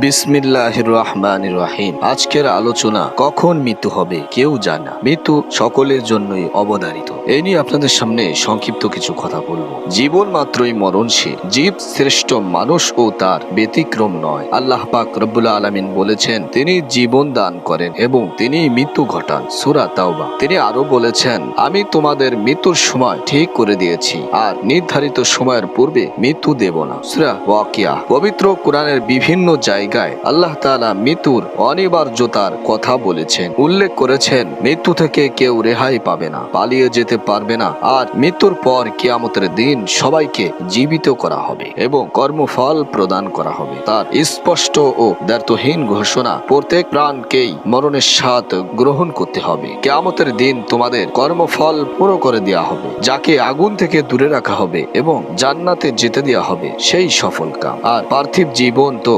বিসমিল্লাহ রহমান রহিম। আজকের আলোচনা, কখন মৃত্যু হবে কেউ জানে মৃত্যু সকলের জন্যই অবধারিত। এই নিয়ে আপনাদের সামনে সংক্ষিপ্ত কিছু কথা বলব। জীবন মাত্রই মরণশীল। জীব শ্রেষ্ঠ মানুষ ও তার ব্যতিক্রম নয়। আল্লাহ পাক রব্বুল্লাহ আলমিন বলেছেন, তিনি জীবন দান করেন এবং তিনি মৃত্যু ঘটান। সুরা তাওবা। তিনি আরও বলেছেন, আমি তোমাদের মৃত্যুর সময় ঠিক করে দিয়েছি। আর নির্ধারিত সময়ের পূর্বে মৃত্যু দেব না। সুরা ওয়াকিয়া। পবিত্র কোরআনের বিভিন্ন জায়গায় আল্লাহ তাআলা মৃত্যুর অনিবার্যতার কথা বলেছেন। উল্লেখ করেছেন, মৃত্যু থেকে কেউ রেহাই পাবে না, পালিয়ে যেতে পারবে না, আর মৃত্যুর পর কিয়ামতের দিন সবাইকে জীবিত করা হবে এবং কর্মফল প্রদান করা হবে। তার স্পষ্ট ও দ্ব্যর্থহীন ঘোষণা, প্রত্যেক প্রাণকেই মরণের স্বাদ গ্রহণ করতে হবে। কেয়ামতের দিন তোমাদের কর্মফল পুরো করে দেওয়া হবে, যাকে আগুন থেকে দূরে রাখা হবে এবং জান্নাতে যেতে দেওয়া হবে, সেই সফল কাম। আর পার্থিব জীবন তো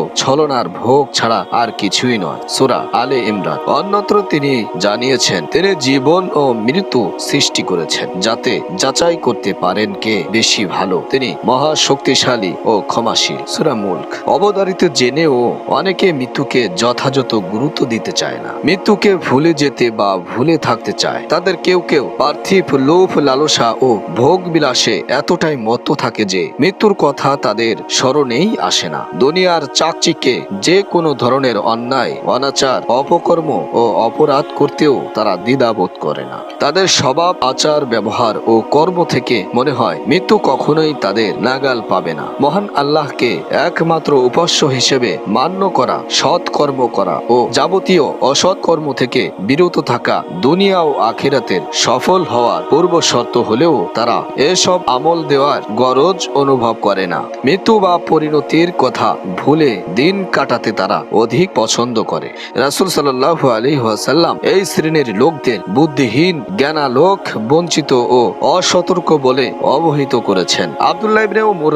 ছলনার ভোগ ছাড়া আর কিছুই নয়। সুরা আলে ইমরান। অন্যত্র তিনি জানিয়েছেন, তিনি জীবন ও মৃত্যু সৃষ্টি করেছেন, যাতে যাচাই করতে পারেন কে বেশি ভালো। তিনি মহা শক্তিশালী ও ক্ষমাশীল। সুরা মুল্ক। অবধারিত জেনেও অনেকে মৃত্যুকে যথাযথ গুরুত্ব দিতে চায় না। মৃত্যুকে ভুলে যেতে বা ভুলে থাকতে চায়। তাদের কেউ কেউ পার্থিব লোভ, লালসা ও ভোগ বিলাসে এতটাই মত্ত থাকে যে মৃত্যুর কথা তাদের স্মরণেই আসে না। দুনিয়ার চাকচিকে যে কোনো ধরনের অন্যায়, অনাচার, অপকর্ম ও অপরাধ করতেও তারা দ্বিধাবোধ করে না। তাদের স্বভাব, আচার, ব্যবহার ও কর্ম থেকে মনে হয় মৃত্যু কখনোই তাদের নাগাল পাবে না। মহান আল্লাহকে একমাত্র উপাস্য হিসেবে মান্য করা, সৎ কর্ম করা ও যাবতীয় অসৎ কর্ম থেকে বিরত থাকা দুনিয়া ও আখিরাতের সফল হওয়ার পূর্ব শর্ত হলেও তারা এসব আমল দেওয়ার গরজ অনুভব করে না। মৃত্যু বা পরিণতির কথা ভুলে দিন কাটাতে তারা অধিক পছন্দ করে। রাসুল সাল্লাহ আলী ওয়াসাল্লাম এই শ্রেণির লোকদের বুদ্ধিহীন, জ্ঞানালোক, বঞ্চিত ও অসতর্ক বলে অবহিত করেছেন। আবদুল্লাহ ইবনে উমর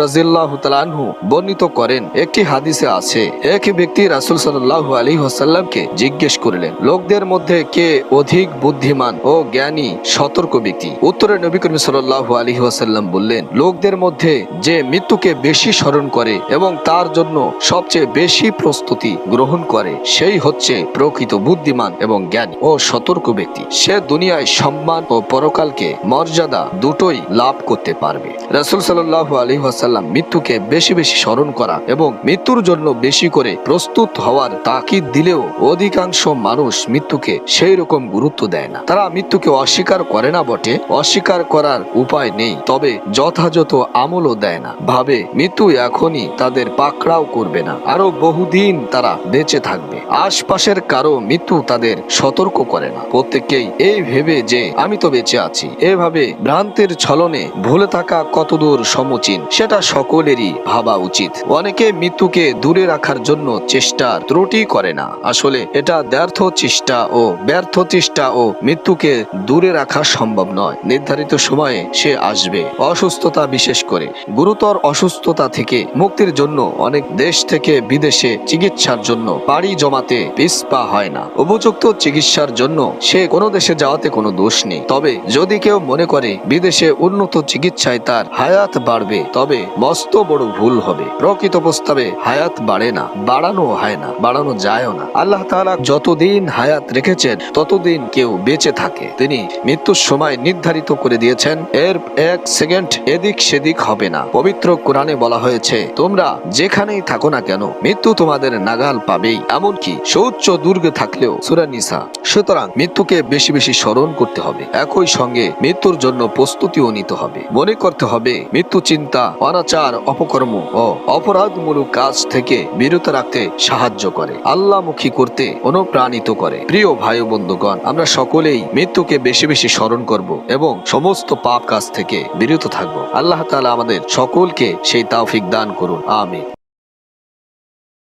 তাআলা বর্ণিত করেন, একটি হাদিসে আছে, এক ব্যক্তি রাসূল সাল্লাল্লাহু আলাইহি ওয়াসাল্লামকে জিজ্ঞেস করলেন, লোকদের মধ্যে কে অধিক বুদ্ধিমান ও জ্ঞানী, সতর্ক ব্যক্তি? উত্তরে নবী করিম সাল্লাল্লাহু আলাইহি ওয়াসাল্লাম বললেন, লোকদের মধ্যে যে মৃত্যুকে বেশি স্মরণ করে এবং তার জন্য সবচেয়ে বেশি প্রস্তুতি গ্রহণ করে, সেই হচ্ছে প্রকৃত বুদ্ধিমান এবং জ্ঞানী ও সতর্ক ব্যক্তি। সে দুনিয়ায় সম্মান ও পরকালকে মর্যাদা দুটোই লাভ করতে পারবে। রাসুল সাল্লাহ আলী ওয়াসাল্লাম মৃত্যুকে বেশি বেশি স্মরণ করা এবং মৃত্যুর জন্য বেশি করে প্রস্তুত হওয়ার তাকিদ দিলেও অধিকাংশ মানুষ মৃত্যুকে সেই রকম গুরুত্ব দেয় না। তারা মৃত্যুকে অস্বীকার করে না বটে, অস্বীকার করার উপায় নেই, তবে যথাযথ আমলও দেয় না। ভাবে, মৃত্যু এখনই তাদের পাকড়াও করবে না। আরও বহুদিন তারা বেঁচে থাকবে। আশপাশের কারও মৃত্যু তাদের সতর্ক করে না। প্রত্যেককেই এই ভেবে যে, আমি তো বেঁচে আছি। এভাবে ভ্রান্তের ছলনে ভুলে থাকা কতদূর সমুচীন, সেটা সকলেরই ভাবা উচিত। অনেকে মৃত্যুকে দূরে রাখার জন্য চেষ্টার ত্রুটি করে না। আসলে এটা ব্যর্থ চেষ্টা ও ব্যর্থ চেষ্টা ও মৃত্যুকে দূরে রাখা সম্ভব নয়। নির্ধারিত সময়ে সে আসবে, অসুস্থতা বিশেষ করে। গুরুতর অসুস্থতা থেকে মুক্তির জন্য অনেক দেশ থেকে বিদেশে চিকিৎসার জন্য পাড়ি জমাতে পিসপা হয় না। উপযুক্ত চিকিৎসার জন্য সে কোনো দেশে যাওয়াতে কোনো দোষ নেই। তবে যদি কেউ মনে করে বিদেশে উন্নত চিকিৎসায় তার হায়াত বাড়বে, তবে মস্ত বড় ভুল হবে। প্রকৃত প্রস্তাবে হায়াত বাড়ে না, বাড়ানো হয় না, বাড়ানো যায়ও না। আল্লাহ তালা যতদিন হায়াত রেখেছেন, ততদিন কেউ বেঁচে থাকে। তিনি মৃত্যুর সময় নির্ধারিত করে দিয়েছেন, এর এক সেকেন্ড এদিক সেদিক হবে না। পবিত্র কোরআনে বলা হয়েছে, তোমরা যেখানেই থাকো না কেন, মৃত্যু তোমাদের নাগাল পাবেই। এমনকি সৌচ্চ দুর্গে থাকলেও, সুরা নিসা। সুতরাং মৃত্যুকে বেশি বেশি স্মরণ করতে হবে। একই সঙ্গে মৃত্যুর জন্য প্রস্তুতিও নিতে হবে। মনে করতে হবে, মৃত্যু চিন্তা, অনাচার, অপকর্ম ও অপরাধমূলক কাজ থেকে বিরত রাখতে সাহায্য করে। আল্লাহমুখী করতে অনুপ্রাণিত করে। প্রিয় ভাই বন্ধুগণ, আমরা সকলেই মৃত্যুকে বেশি বেশি স্মরণ করব এবং সমস্ত পাপ কাজ থেকে বিরত থাকব। আল্লাহ তাআলা আমাদের সকলকে সেই তাওফিক দান করুন। আমিন।